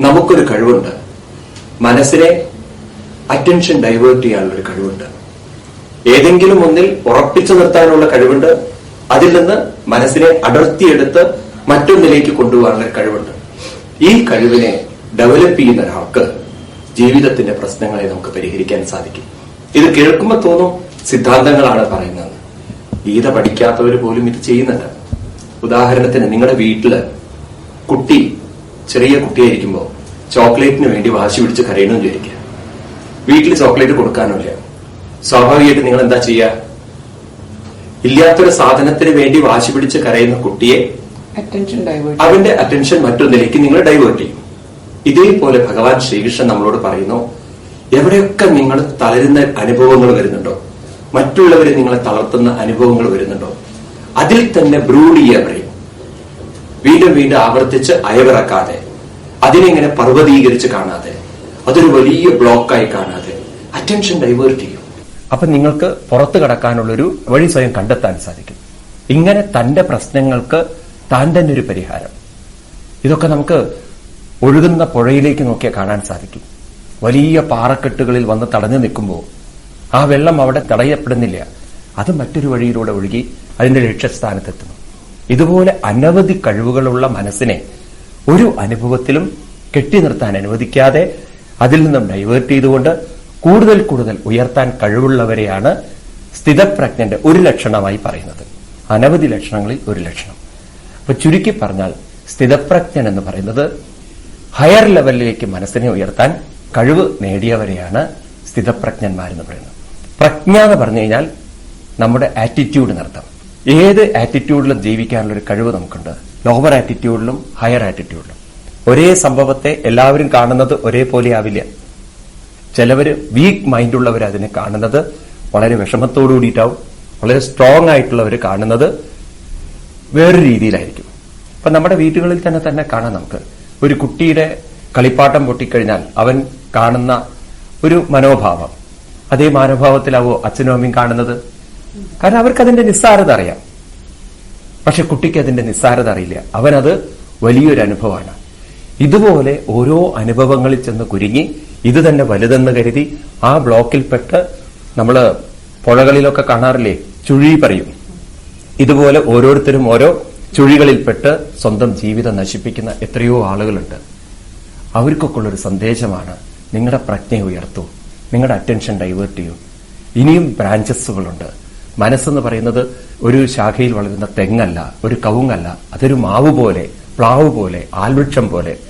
നമുക്കൊരു കഴിവുണ്ട്. മനസ്സിനെ അറ്റൻഷൻ ഡൈവേർട്ട് ചെയ്യാനുള്ള ഒരു കഴിവുണ്ട്. ഏതെങ്കിലും ഒന്നിൽ ഉറപ്പിച്ചു നിർത്താനുള്ള കഴിവുണ്ട്. അതിൽ നിന്ന് മനസ്സിനെ അടർത്തിയെടുത്ത് മറ്റൊന്നിലേക്ക് കൊണ്ടുപോകാനുള്ള കഴിവുണ്ട്. ഈ കഴിവിനെ ഡെവലപ്പ് ചെയ്യുന്ന ഒരാൾക്ക് ജീവിതത്തിന്റെ പ്രശ്നങ്ങളെ നമുക്ക് പരിഹരിക്കാൻ സാധിക്കും. ഇത് കേൾക്കുമ്പോൾ തോന്നും സിദ്ധാന്തങ്ങളാണ് പറയുന്നത്. ഗീത പഠിക്കാത്തവർ പോലും ഇത് ചെയ്യുന്നുണ്ട്. ഉദാഹരണത്തിന് നിങ്ങളുടെ വീട്ടിൽ കുട്ടി ചെറിയ കുട്ടിയായിരിക്കുമ്പോൾ ചോക്ലേറ്റിന് വേണ്ടി വാശി പിടിച്ച് കരയണമെന്ന് വിചാരിക്കുക. വീട്ടിൽ ചോക്ലേറ്റ് കൊടുക്കാനില്ല. സ്വാഭാവികമായിട്ട് നിങ്ങൾ എന്താ ചെയ്യുക ഇല്ലാത്തൊരു സാധനത്തിന് വേണ്ടി വാശി പിടിച്ച് കരയുന്ന കുട്ടിയെ അവന്റെ അറ്റൻഷൻ മറ്റൊന്നിലേക്ക് നിങ്ങൾ ഡൈവേർട്ട് ചെയ്യും. ഇതേപോലെ ഭഗവാൻ ശ്രീകൃഷ്ണൻ നമ്മളോട് പറയുന്നു എവിടെയൊക്കെ നിങ്ങൾ തളരുന്ന അനുഭവങ്ങൾ വരുന്നുണ്ടോ? മറ്റുള്ളവരെ നിങ്ങളെ തളർത്തുന്ന അനുഭവങ്ങൾ വരുന്നുണ്ടോ? അതിൽ തന്നെ ബ്രൂഡ് ചെയ്യാൻ വീണ്ടും വീണ്ടും ആവർത്തിച്ച് അയവിറക്കാതെ അതിനെങ്ങനെ പർവതീകരിച്ച് കാണാതെ അതൊരു വലിയ ബ്ലോക്കായി കാണാതെ അറ്റൻഷൻ ഡൈവേർട്ട് ചെയ്യും. അപ്പൊ നിങ്ങൾക്ക് പുറത്തു കടക്കാനുള്ള ഒരു വഴി സ്വയം കണ്ടെത്താൻ സാധിക്കും. ഇങ്ങനെ തന്റെ പ്രശ്നങ്ങൾക്ക് താൻ തന്നെ ഒരു പരിഹാരം. ഇതൊക്കെ നമുക്ക് ഒഴുകുന്ന പുഴയിലേക്ക് നോക്കിയാൽ കാണാൻ സാധിക്കും. വലിയ പാറക്കെട്ടുകളിൽ വന്ന് തടഞ്ഞു നിൽക്കുമ്പോൾ ആ വെള്ളം അവിടെ തടയപ്പെടുന്നില്ല. അത് മറ്റൊരു വഴിയിലൂടെ ഒഴുകി അതിന്റെ ലക്ഷ്യസ്ഥാനത്തെത്തുന്നു. ഇതുപോലെ അനവധി കഴിവുകളുള്ള മനസ്സിനെ ഒരു അനുഭവത്തിലും കെട്ടി നിർത്താൻ അനുവദിക്കാതെ അതിൽ നിന്നും ഡൈവേർട്ട് ചെയ്തുകൊണ്ട് കൂടുതൽ കൂടുതൽ ഉയർത്താൻ കഴിവുള്ളവരെയാണ് സ്ഥിതപ്രജ്ഞന്റെ ഒരു ലക്ഷണമായി പറയുന്നത്. അനവധി ലക്ഷണങ്ങളിൽ ഒരു ലക്ഷണം. അപ്പൊ ചുരുക്കി പറഞ്ഞാൽ സ്ഥിതപ്രജ്ഞൻ എന്ന് പറയുന്നത് ഹയർ ലെവലിലേക്ക് മനസ്സിനെ ഉയർത്താൻ കഴിവ് നേടിയവരെയാണ് സ്ഥിതപ്രജ്ഞന്മാരെന്ന് പറയുന്നത്. പ്രജ്ഞ എന്ന് പറഞ്ഞു കഴിഞ്ഞാൽ നമ്മുടെ ആറ്റിറ്റ്യൂഡ് നടത്തം ഏത് ആറ്റിറ്റ്യൂഡിലും ജീവിക്കാനുള്ള ഒരു കഴിവ് നമുക്കുണ്ട്. ലോവർ ആറ്റിറ്റ്യൂഡിലും ഹയർ ആറ്റിറ്റ്യൂഡിലും ഒരേ സംഭവത്തെ എല്ലാവരും കാണുന്നത് ഒരേപോലെ ആവില്ല. ചിലവര് വീക്ക് മൈൻഡുള്ളവർ അതിനെ കാണുന്നത്. വളരെ വിഷമത്തോടു കൂടിയിട്ടാവും. വളരെ സ്ട്രോങ് ആയിട്ടുള്ളവർ കാണുന്നത് വേറൊരു രീതിയിലായിരിക്കും. അപ്പൊ നമ്മുടെ വീടുകളിൽ തന്നെ തന്നെ കാണാം നമുക്ക്. ഒരു കുട്ടിയുടെ കളിപ്പാട്ടം പൊട്ടിക്കഴിഞ്ഞാൽ അവൻ കാണുന്ന ഒരു മനോഭാവം. അതേ മനോഭാവത്തിലാവോ അച്ഛനും അമ്മയും കാണുന്നത്? കാരണം അവർക്ക് അതിന്റെ നിസ്സാരത അറിയാം. പക്ഷെ കുട്ടിക്ക് അതിന്റെ നിസ്സാരത അറിയില്ല. അവനത് വലിയൊരു അനുഭവമാണ്. ഇതുപോലെ ഓരോ അനുഭവങ്ങളിൽ ചെന്ന് കുരുങ്ങി ഇത് തന്നെ വലുതെന്ന് കരുതി ആ ബ്ലോക്കിൽപ്പെട്ട് നമ്മൾ പുഴകളിലൊക്കെ കാണാറില്ലേ? ചുഴി പറയും. ഇതുപോലെ ഓരോരുത്തരും ഓരോ ചുഴികളിൽപ്പെട്ട് സ്വന്തം ജീവിതം നശിപ്പിക്കുന്ന എത്രയോ ആളുകളുണ്ട്. അവർക്കൊക്കെ ഉള്ളൊരു സന്ദേശമാണ് നിങ്ങളുടെ പ്രജ്ഞ ഉയർത്തൂ. നിങ്ങളുടെ അറ്റൻഷൻ ഡൈവേർട്ട് ചെയ്യൂ. ഇനിയും ബ്രാഞ്ചസുകളുണ്ട് മനസ്സെന്ന് പറയുന്നത് ഒരു ശാഖയിൽ വളരുന്ന തെങ്ങല്ല ഒരു കവുങ്ങല്ല അതൊരു മാവ് പോലെ പ്ലാവ് പോലെ ആൽവൃക്ഷം പോലെ.